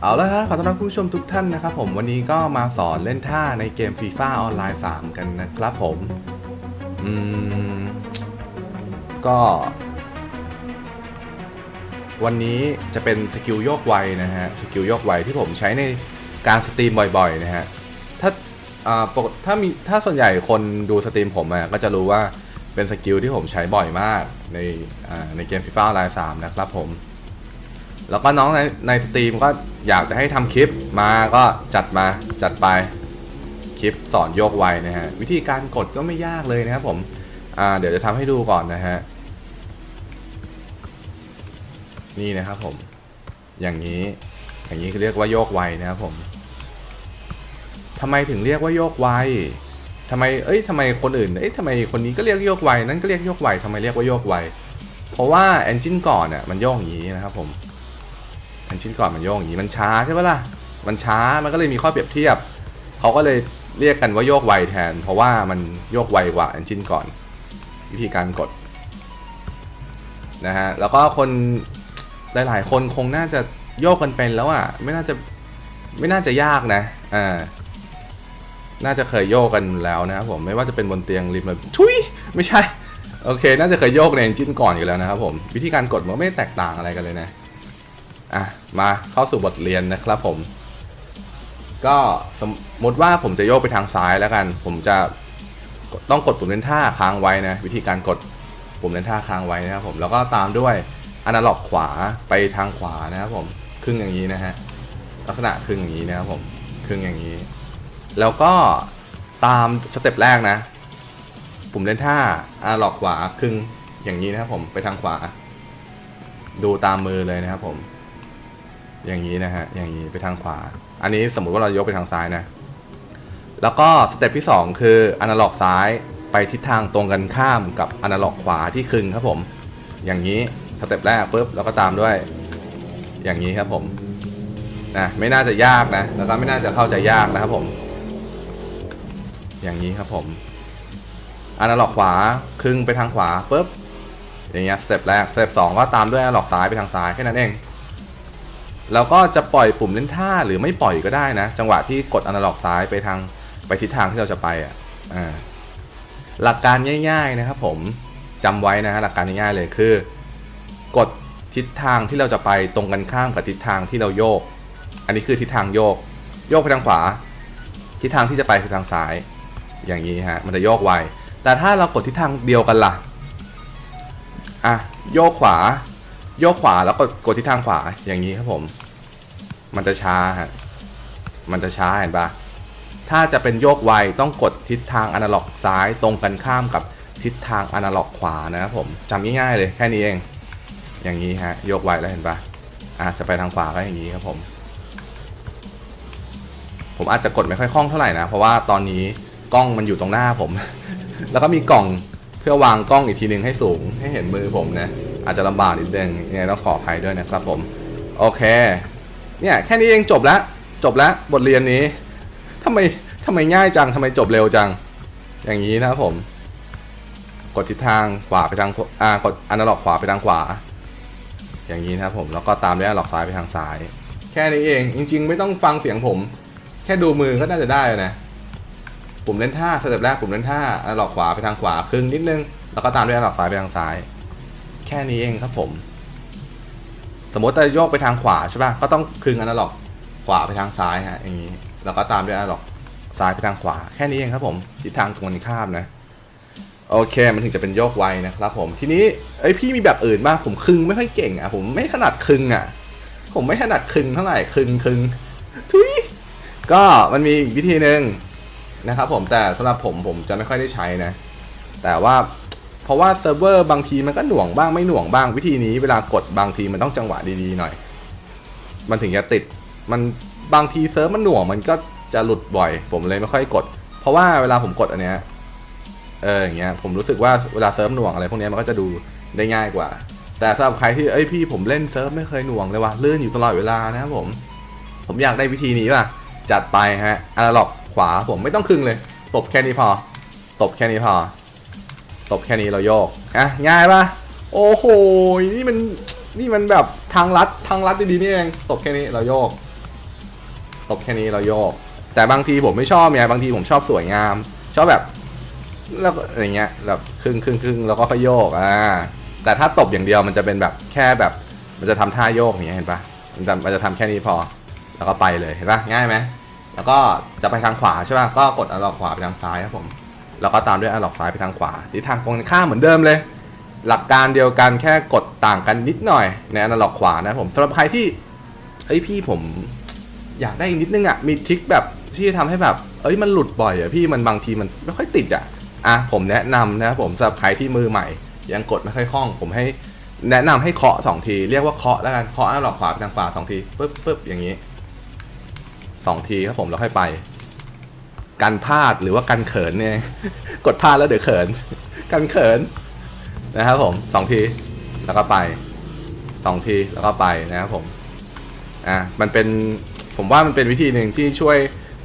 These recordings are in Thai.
เอาละครับขอต้อนรับคุณผู้ชมทุกท่านนะครับผมวันนี้ก็มาสอนเล่นท่าในเกม FIFA ออนไลน์ 3 กันนะครับผมอืมก็ วันนี้จะเป็นสกิลโยกไวนะฮะสกิลโยกไวที่ผมใช้ในการสตรีมบ่อยๆนะฮะถ้าอ่าปกถ้ามีถ้าส่วนใหญ่คนดูสตรีมผมอะก็จะรู้ว่าเป็นสกิลที่ผมใช้บ่อยมากในอ่าในเกม FIFA ออนไลน์ 3 นะครับผม แล้วก็น้องในในสตรีมก็อยากจะให้ทำคลิปมาก็จัดมาจัดไปคลิปสอนโยกไวนะฮะวิธีการกดก็ไม่ยากเลยนะครับผมอ่าเดี๋ยวจะทำให้ดูก่อนนะฮะนี่นะครับผม อย่างนี้ อย่างนี้เรียกว่าโยกไวนะครับผมทำไมถึงเรียกว่าโยกไวทำไม เอ้ยทำไมคนอื่น เอ้ยทำไมคนนี้ก็เรียกโยกไว นั่นก็เรียกโยกไวทำไมเรียกว่าโยกไว เพราะว่าแอนจินก่อนน่ะมันโยกอย่างนี้นะครับผม อันชิ้นก่อนมันโยกอย่างนี้มันช้าใช่ปะล่ะมันช้ามันก็เลยมีข้อเปรียบเทียบเขาก็เลยเรียกกันว่าโยกไวแทน เพราะว่ามันโยกไวกว่าอันชิ้นก่อน วิธีการกดนะฮะแล้วก็คนหลาย ๆ คนคงน่าจะโยกกันเป็นแล้วอะไม่น่าจะไม่น่าจะยากนะอ่าน่าจะเคยโยกกันแล้วนะครับผมไม่ว่าจะเป็นบนเตียงริมระทุยไม่ใช่โอเค น่าจะเคยโยกในเอนจินก่อนอยู่แล้วนะครับผม วิธีการกดมันก็ไม่แตกต่างอะไรกันเลยนะ อะ มาเข้าสู่บทเรียนนะครับผม ก็สมมติว่าผมจะโยกไปทางซ้ายแล้วกัน ผมจะต้องกดปุ่มเล่นท่าค้างไว้นะวิธีการกดปุ่มเล่นท่าค้างไว้นะครับผมแล้วก็ตามด้วยอนาล็อกขวาไปทางขวานะครับผมครึ่งอย่างนี้นะฮะลักษณะครึ่งอย่างนี้นะครับผมครึ่งอย่างนี้ แล้วก็ตามสเต็ปแรกนะปุ่มเล่นท่าอนาล็อกขวาครึ่งอย่างนี้นะครับผมไปทางขวา ดูตามมือเลยนะครับผม อย่างนี้นะฮะ อย่างนี้ไปทางขวา อันนี้สมมุติว่าเรายกไปทางซ้ายนะ แล้วก็สเต็ปที่ 2 คืออนาล็อกซ้ายไปทิศทางตรงกันข้ามกับอนาล็อกขวาที่คึงครับผม อย่างนี้สเต็ปแรกปุ๊บแล้วก็ตามด้วย อย่างนี้ครับผมนะไม่น่าจะยากนะ แล้วก็ไม่น่าจะเข้าใจยากนะครับผม อย่างนี้ครับผมอนาล็อกขวาครึ่งไปทางขวาปุ๊บอย่างเงี้ยสเต็ปแรกสเต็ปสองก็ตามด้วยอนาล็อกซ้ายไปทางซ้ายแค่นั้นเอง แล้วก็จะปล่อยปุ่มเล่นท่าหรือไม่ปล่อยก็ได้นะ จังหวะที่กดอนาล็อกซ้ายไปทางไปทิศทางที่เราจะไปอะอ่าหลักการง่าย ๆนะครับผมจำไว้นะฮะหลักการง่ายๆเลยคือ กดทิศทางที่เราจะไปตรงกันข้ามกับทิศทางที่เราโยก อันนี้คือทิศทางโยก โยกไปทางขวา ทิศทางที่จะไปคือทางซ้าย อย่างนี้ฮะมันจะโยกไวแต่ถ้าเรากดทิศทางเดียวกันล่ะอะโยกขวา โยกขวาแล้วกดกดทิศทางขวาอย่างนี้ครับผม มันจะช้าฮะมันจะช้าเห็นปะถ้าจะเป็นโยกไวต้องกดทิศทางอนาล็อกซ้ายตรงกันข้ามกับทิศทางอนาล็อกขวานะครับผมจำง่ายๆเลยแค่นี้เอง อย่างนี้ฮะโยกไวแล้วเห็นปะอะจะไปทางขวาก็อย่างนี้ครับผม ผมอาจจะกดไม่ค่อยคล่องเท่าไหร่นะ เพราะว่าตอนนี้กล้องมันอยู่ตรงหน้าผม แล้วก็มีกล่องเพื่อวางกล้องอีกทีหนึ่งให้สูงให้เห็นมือผมนะ อาจจะลำบากนิดนึงยังไงต้องขออภัยด้วยนะครับผม โอเค เนี่ยแค่นี้เองจบแล้ว จบแล้วบทเรียนนี้ทำไมทำไมง่ายจังทำไมจบเร็วจัง อย่างนี้นะครับผม กดทิศทางขวาไปทางขวอ่ากดอนาล็อกขวาไปทางขวา อย่างนี้นะครับผมแล้วก็ตามด้วยอนาล็อกซ้ายไปทางซ้าย แค่นี้เองจริง ๆ ไม่ต้องฟังเสียงผม แค่ดูมือก็น่าจะได้แล้วนะปุ่มเล่นท่าสเต็ปแรกปุ่มเล่นท่าอนาล็อกขวาไปทางขวาครึ่งนิดนึงแล้วก็ตามด้วยอนาล็อกซ้ายไปทางซ้าย ค่นี้เองครับผม สมมติจะโยกไปทางขวาใช่ป่ะก็ต้องคึงอนาล็อกขวาไปทางซ้ายฮะอย่างนี้แล้วก็ตามด้วยอนาล็อกซ้ายไปทางขวาแค่นี้เองครับผมทิศทางตรงกันข้ามนะโอเค มันถึงจะเป็นโยกไวนะครับผมทีนี้เอ้ยพี่มีแบบอื่นบ้างผมคึงไม่ค่อยเก่งอะผมไม่ถนัดคึงอะ ผมไม่ถนัดคึงเท่าไหร่คึงคึงทุยก็มันมีอีกวิธีหนึ่งนะครับผมแต่สำหรับผมผมจะไม่ค่อยได้ใช้นะ แต่ว่า เพราะว่าเซิร์ฟเวอร์บางทีมันก็หน่วงบ้างไม่หน่วงบ้างวิธีนี้เวลากดบางทีมันต้องจังหวะดีๆหน่อย มันถึงจะติดมันบางทีเซิร์ฟมันหน่วงมันก็จะหลุดบ่อย ผมเลยไม่ค่อยกด เพราะว่าเวลาผมกดอันเนี้ยเอออย่างเงี้ยผมรู้สึกว่าเวลาเซิร์ฟหน่วงอะไรพวกนี้มันก็จะดูได้ง่ายกว่า แต่สำหรับใครที่เอ้ยพี่ผมเล่นเซิร์ฟไม่เคยหน่วงเลยว่ะลื่นอยู่ตลอดเวลานะครับผม ผมอยากได้วิธีนี้ป่ะจัดไปฮะอนาล็อกขวาผมไม่ต้องคึงเลย ตบแค่นี้พอ ตบแค่นี้พอ ตบแค่นี้เราโยกอะง่ายปะโอ้โหนี่มันนี่มันแบบทางลัดทางลัดดีๆนี่เองตบแค่นี้เราโยกตบแค่นี้เราโยก แต่บางทีผมไม่ชอบไงบางทีผมชอบสวยงาม ชอบแบบแล้วก็อะไรเงี้ยแบบครึ่งครึ่งครึ่งแล้วก็ค่อยโยกอ่าแต่ถ้าตบอย่างเดียวมันจะเป็นแบบแค่แบบ มันจะทำท่าโยกอย่างเงี้ยเห็นปะมันจะมันจะทำแค่นี้พอ แล้วก็ไปเลยเห็นปะง่ายไหมแล้วก็จะไปทางขวาใช่ปะก็กดอล็อกขวาไปทางซ้ายครับผม แล้วก็ตามด้วยอัล็อกซ้ายไปทางขวาทิศทางตรงข้ามเหมือนเดิมเลย หลักการเดียวกันแค่กดต่างกันนิดหน่อยในอัล็อกขวานะผมสำหรับใครที่เฮ้ยพี่ผมอยากได้อีกนิดนึงอะมีทริคแบบที่ทำให้แบบเอ้ยมันหลุดบ่อยอะพี่มันบางทีมันไม่ค่อยติดอะอะผมแนะนำนะครับผมสำหรับใครที่มือใหม่ ยังกดไม่ค่อยคล่อง ผมให้แนะนำให้เคาะสองทีเรียกว่าเคาะแล้วกันเคาะหลอกขวาไปทางขวาสองทีปึ๊บปึ๊บอย่างนี้สองทีครับผมแล้วค่อยไป กันพลาดหรือว่ากันเขินเนี่ย กดพลาดแล้วเดี๋ยวเขินกันเขินนะครับผมสองทีแล้วก็ไปสองทีแล้วก็ไปนะครับผมอะมันเป็นผมว่ามันเป็นวิธีหนึ่งที่ช่วย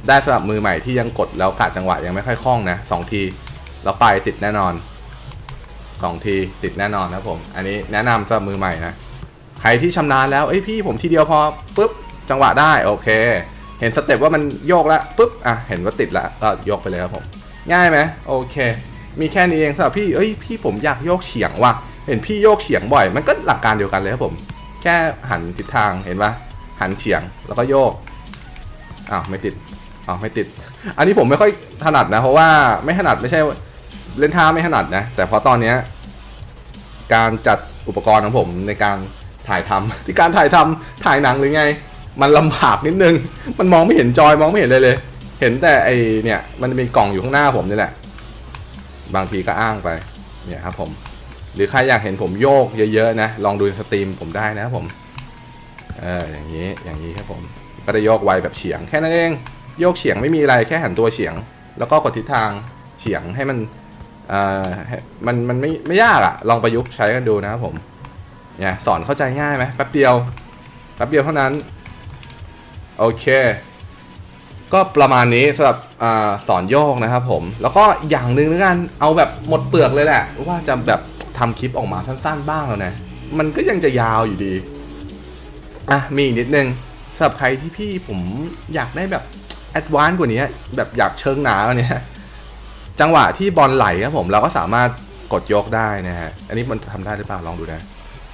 ได้สำหรับมือใหม่ที่ยังกดแล้วกะจังหวะยังไม่ค่อยคล่องนะสองทีแล้วไปติดแน่นอนสองทีติดแน่นอนนะครับผม อันนี้แนะนำสำหรับมือใหม่นะ ใครที่ชำนาญแล้วเอ้ยพี่ผมทีเดียวพอปุ๊บจังหวะได้โอเค เห็นสเต็ปว่ามันโยกแล้วปุ๊บอะเห็นว่าติดแล้วก็ยกไปเลยครับผมง่ายไหมโอเค มีแค่นี้เองสำหรับพี่เอ้ยพี่ผมอยากโยกเฉียงว่ะเห็นพี่โยกเฉียงบ่อย มันก็หลักการเดียวกันเลยครับผม แค่หันทิศทางเห็นปะหันเฉียงแล้วก็โยกอ้าวไม่ติดอ้าวไม่ติด อันนี้ผมไม่ค่อยถนัดนะ เพราะว่าไม่ถนัดไม่ใช่เล่นท่าไม่ถนัดนะ แต่พอตอนเนี้ยการจัดอุปกรณ์ของผมในการถ่ายทำที่การถ่ายทำถ่ายหนังหรือไง มันลำบากนิดนึง มันมองไม่เห็นจอยมองไม่เห็นเลยเลย เห็นแต่ไอเนี่ยมันมีกล่องอยู่ข้างหน้าผมนี่แหละ บางทีก็อ้างไป เนี่ยครับผม หรือใครอยากเห็นผมโยกเยอะๆนะ ลองดูสตรีมผมได้นะครับผม เอออย่างนี้ อย่างนี้ครับผม ก็ได้โยกไวแบบเฉียงแค่นั้นเอง โยกเฉียงไม่มีอะไรแค่หันตัวเฉียง แล้วก็กดทิศทางเฉียงให้มันเอ่อมันมันไม่ไม่ยากอะลองประยุกต์ใช้กันดูนะครับผม เนี่ยสอนเข้าใจง่ายไหมแป๊บเดียวแป๊บเดียวเท่านั้น โอเค ก็ประมาณนี้สำหรับอสอนโยกนะครับผม แล้วก็อย่างหนึ่งแล้วกันเอาแบบหมดเปลือกเลยแหละ ว่าจะแบบทำคลิปออกมาสั้นๆบ้างแล้วนะ มันก็ยังจะยาวอยู่ดี อะ มีอีกนิดนึงสำหรับใครที่พี่ผมอยากได้แบบแอดวานซ์กว่านี้แบบอยากเชิงหนากว่านี้จังหวะที่บอลไหลครับผม เราก็สามารถกดยกได้นะฮะ อันนี้มันทำได้หรือเปล่าลองดูนะ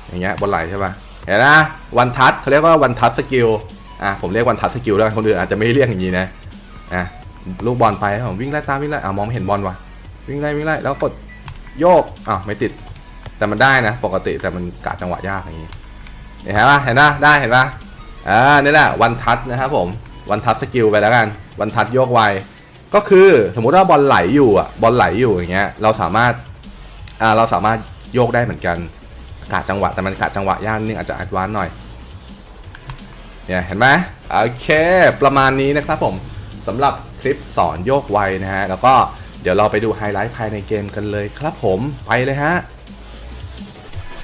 อย่างเงี้ยบอลไหลใช่ป่ะเห็นนะวันทัชเขาเรียกว่าวันทัชสกิล อะผมเรียกวันทัชสกิลแล้วกันคนอื่นอาจจะไม่เรียกอย่างนี้นะอะลูกบอลไปผมวิ่งไล่ตามวิ่งไล่อะมองไม่เห็นบอลว่ะวิ่งไล่วิ่งไล่แล้วกดโยกอะไม่ติด แต่มันได้นะ ปกติแต่มันกะจังหวะยากอย่างนี้เห็นปะเห็นปะได้เห็นปะอ่านี่แหละวันทัชนะครับผมวันทัชสกิลไปแล้วกันวันทัชโยกไวก็คือสมมุติว่าบอลไหลอยู่อะบอลไหลอยู่อย่างเงี้ยเราสามารถอ่าเราสามารถโยกได้เหมือนกันกะจังหวะแต่มันกะจังหวะยากนิดนึงอาจจะอัดวานหน่อย เนี่ยเห็นไหมโอเคประมาณนี้นะครับผมสำหรับคลิปสอนโยกไวนะฮะแล้วก็เดี๋ยวเราไปดูไฮไลท์ภายในเกมกันเลยครับผมไปเลยฮะ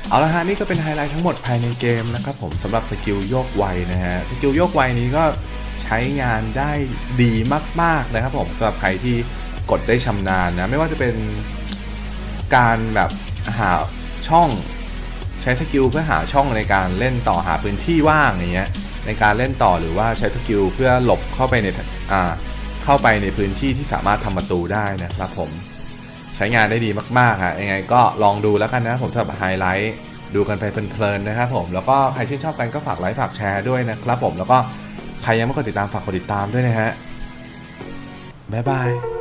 เอาละฮะนี่ก็เป็นไฮไลท์ทั้งหมดภายในเกมนะครับผมสำหรับสกิลโยกไวนะฮะสกิลโยกไวนี้ก็ใช้งานได้ดีมากๆนะครับผมสำหรับใครที่กดได้ชำนาญนะไม่ว่าจะเป็นการแบบหาช่องใช้สกิลเพื่อหาช่องในการเล่นต่อหาพื้นที่ว่างอย่างเงี้ย ในการเล่นต่อหรือว่าใช้สกิลเพื่อหลบเข้าไปในอ่าเข้าไปในพื้นที่ที่สามารถทำประตูได้นะครับผมใช้งานได้ดีมากๆฮะยังไงก็ลองดูแล้วกันนะผมสำหรับไฮไลท์ดูกันไปเพลินๆนะครับผมแล้วก็ใครชื่นชอบกันก็ฝากไลค์ฝากแชร์ด้วยนะครับผมแล้วก็ใครยังไม่กดติดตามฝากกดติดตามด้วยนะฮะบ๊ายบาย